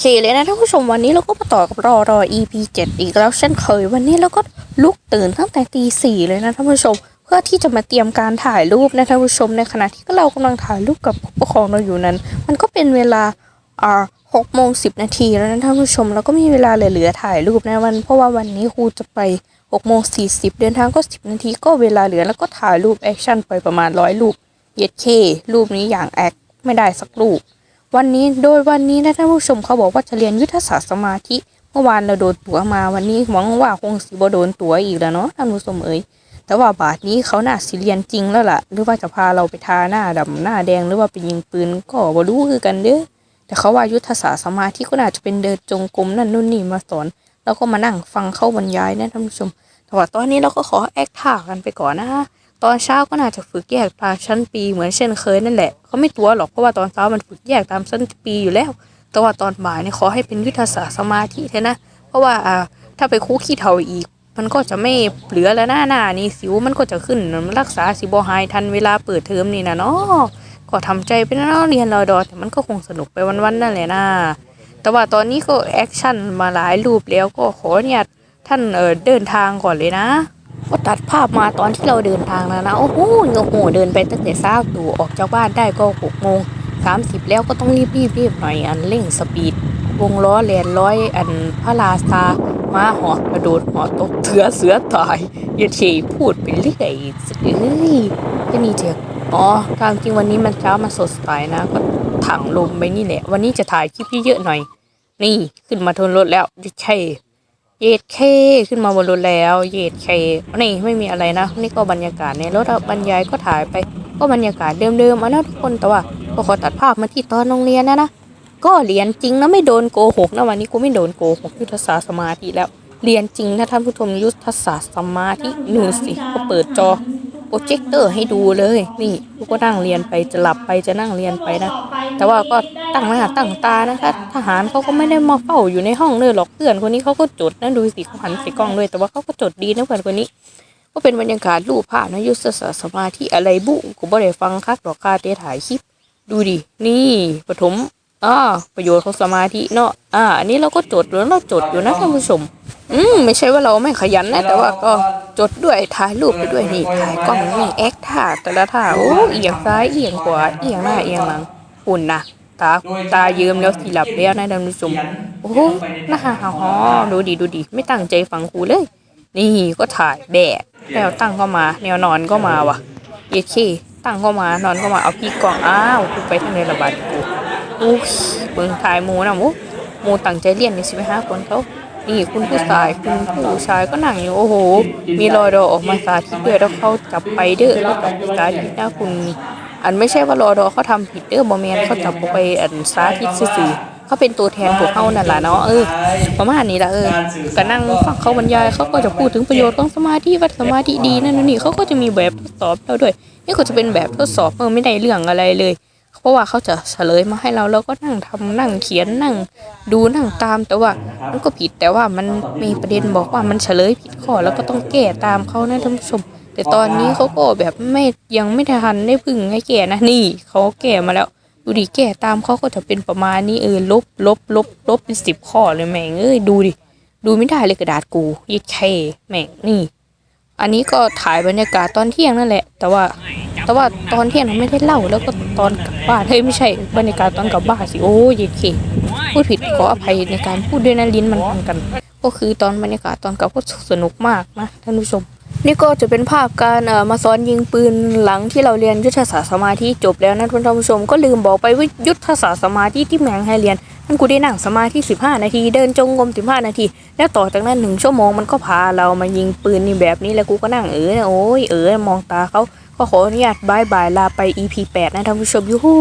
เคเลยนะท่านผู้ชมวันนี้เราก็มาต่อกับรอรอ EP 7 อีกแล้วเช่นเคย วันนี้เราก็ลุกตื่นตั้งแต่ตีสี่เลยนะท่านผู้ชม เพื่อที่จะมาเตรียมการถ่ายรูปนะท่านผู้ชมในขณะที่เรากำลังถ่ายรูปกับผู้ปกครองเราอยู่นั้น มันก็เป็นเวลาอ่าหกโมงสิบนาทีแล้วนะท่านผู้ชมแล้วก็มีเวลาเหลือถ่ายรูปนะวัน เพราะว่าวันนี้ครูจะไปหกโมงสี่สิบเดินทางก็สิบนาทีก็เวลาเหลือแล้วก็ถ่ายรูปแอคชั่นไปประมาณร้อยรูปเย็ดเครูปนี้อย่างแอคไม่ได้สักรูป วันนี้โดยวันนี้นะท่านผู้ชมเขาบอกว่าจะเรียนยุทธศาสตร์สมาธิ เมื่อวานเราโดนตั๋วมาวันนี้หวังว่าคงสิบโดนตั๋วอีกแล้วเนาะท่านผู้ชมเอ๋ยแต่ว่าบาทนี้เขาน่าสิเรียนจริงแล้วล่ะ หรือว่าจะพาเราไปทาหน้าดำหน้าแดงหรือว่าไปยิงปืนก็บ่รู้คือกันเด้อแต่เขาว่ายุทธศาสตร์สมาธิก็น่าจะเป็นเดินจงกรมนั่นนู่นนี่มาสอน แล้วก็มานั่งฟังเข้าบรรยายนะท่านผู้ชมแต่ว่าตอนนี้เราก็ขอแอคท่ากันไปก่อนนะ ตอนเช้าก็น่าจะฝึกแยกตามชั้นปีเหมือนเช่นเคยนั่นแหละเขาไม่ตัวหรอกเพราะว่าตอนเช้ามันฝึกแยกตามชั้นปีอยู่แล้ว แต่ว่าตอนบ่ายเนี่ยขอให้เป็นยุทธศาสตร์สมาธิเถอะนะ เพราะว่าอ่าถ้าไปคุกขี้เถาอีก มันก็จะไม่เหลือแล้วหน้าหน้านี่สิวมันก็จะขึ้นมันรักษาสิบหายทันเวลาเปิดเทอมนี่นะเนาะก็ทำใจไปนะเนาะเรียนรอดอแต่มันก็คงสนุกไปวันๆนั่นแหละนะแต่ว่าตอนนี้ก็แอคชั่นมาหลายรูปแล้วก็ขอเนี่ยท่านเออเดินทางก่อนเลยนะ ก็ตัดภาพมาตอนที่เราเดินทางแล้วนะโอ้โหโอ้โหเดินไปตั้งแต่เช้าตู่ออกจากบ้านได้ก็หกโมงสามสิบแล้วก็ต้องรีบรีบรีบหน่อยอันเร่งสปีด วงล้อแลนร้อยอันพระราชามาหอกระโดดหอตกเสือเสือตายย่าเฉยพูดไปเรื่อยเอ้ยก็นี่เถอะอ๋อตามจริงวันนี้มันเช้ามาสดใสนะ ก็ถังลมไปนี่แหละ วันนี้จะถ่ายคลิปเยอะๆหน่อย นี่ขึ้นมาทนรถแล้วอย่า เยดเคขึ้นมาบนรถแล้ว เยดเคนี่ไม่มีอะไรนะ นี่ก็บรรยากาศในรถบรรยายก็ถ่ายไป ก็บรรยากาศเดิมๆอะนะทุกคนแต่ว่าก็ขอตัดภาพมาที่ตอนโรงเรียนนะนะก็เรียนจริงนะไม่โดนโกหกนะวันนี้กูไม่โดนโกหกยุทธศาสตร์สมาธิแล้ว เรียนจริงนะท่านผู้ชมยุทธศาสตร์สมาธิหนูสิก็เปิดจอ โปรเจคเตอร์ให้ดูเลย นี่กูก็นั่งเรียนไปจะหลับไปจะนั่งเรียนไปนะ แต่ว่าก็ตั้งหน้าตั้งตานะคะทหารเขาก็ไม่ได้มาเฝ้าอยู่ในห้องเลยหรอกเพื่อนคนนี้เขาก็จดนะดูสิเขาหันใส่กล้องด้วย แต่ว่าเขาก็จดดีนะเพื่อนคนนี้ ก็เป็นบรรยากาศรูปภาพนะยุทธศาสตร์สมาธิอะไรบุกูบ่ได้ฟังคักดอกคาเตถ่ายคลิป ดูดินี่ปฐมอ่าประโยชน์ของสมาธิเนาะอ่าอันนี้เราก็จดอยู่เราจดอยู่นะท่านผู้ชม อืมไม่ใช่ว่าเราไม่ขยันนะแต่ว่าก็ จดด้วยถ่ายรูปไปด้วยนี่ถ่ายกล้องนี่แอคท่าแต่ละท่าโอ้เอียงซ้ายเอียงขวาเอียงหน้าเอียงหลังอุ่นนะตาตาเยิ้มแล้วสิหลับแล้วนะท่านผู้ชมโอ้โหน่าหอดูดิดูดิไม่ตั้งใจฟังครูเลย นี่ก็ถ่ายแบะแนวตั้งก็มา แนวนอนก็มาว่ะเยเคตั้งก็มานอนก็มาเอาพี่กล่องอ้าวกูไปทางในระบาดกูอู้เบิ่งถ่ายมูนะมูมูตั้งใจเรียนนี่สิไปหาคนเขา นี่คุณผู้ชายคุณผู้ชายก็หนังอยู่โอ้โห มีรอยดอออกมาสาธิตด้วยแล้วเขาจับไปเด้อแล้วจับสาธิตนะคุณ อันไม่ใช่ว่ารอดอเขาทำผิดเด้อบอแมนเขาจับไปอันสาธิตซื่อเขาเป็นตัวแทนพวกเขานั่นแหละเนาะเออประมาณนี้ละเออก็นั่งฟังเขาบรรยายเขาก็จะพูดถึงประโยชน์ของสมาธิว่าสมาธิดีนั่นนี่เขาก็จะมีแบบทดสอบเราด้วยนี่ก็จะเป็นแบบทดสอบเออไม่ได้เรื่องอะไรเลย ราะว่าเขาจะเฉลยมาให้เราเราก็นั่งทำนั่งเขียนนั่ง ดูนั่งตามแต่ว่ามันก็ผิดแต่ว่ามันมีประเด็นบอกว่ามันเฉลยผิดข้อแล้วก็ต้องแก้ตามเขานะท่านผู้ชม แต่ตอนนี้เขาก็แบบไม่ยังไม่ทันได้พึ่งให้แก้นะนี่เขาแก้มาแล้วดูดิแก้ตามเขาก็จะเป็นประมาณนี้เออลบลบลบลบเป็นสิบข้อเลยแม่งเอ้ยดูดิดูไม่ได้เลยกระดาษกูยิดแค่แม่งนี่ อันนี้ก็ถ่ายบรรยากาศตอนเที่ยงนั่นแหละ แต่ว่า แต่ว่าตอนเที่ยงเราไม่ได้เล่าแล้วก็ตอนกลับบ้านเฮ้ยไม่ใช่บรรยากาศตอนกลับบ้านสิโอ้ยเคพูดผิดขออภัยในการพูดด้วยนะลิ้นมันพันกัน ก็คือตอนบรรยากาศตอนกลับก็สนุกมากนะท่านผู้ชม นี่ก็จะเป็นภาพการเอ่อมาซ้อนยิงปืนหลังที่เราเรียนยุทธศาสตร์สมาธิจบแล้วนะท่านผู้ชมก็ลืมบอกไปว่ายุทธศาสตร์สมาธิที่แมงให้เรียนนั่นกูได้นั่งสมาธิ15 นาที เดินจงกรม15 นาที แล้วต่อจากนั้นหนึ่งชั่วโมงมันก็พาเรามายิงปืนนี่แบบนี้แล้วกูก็นั่งเออโอ้ยเออมองตาเขา ก็ขออนุญาตบายบายลาไป EP 8 นะท่านผู้ชมยูฮู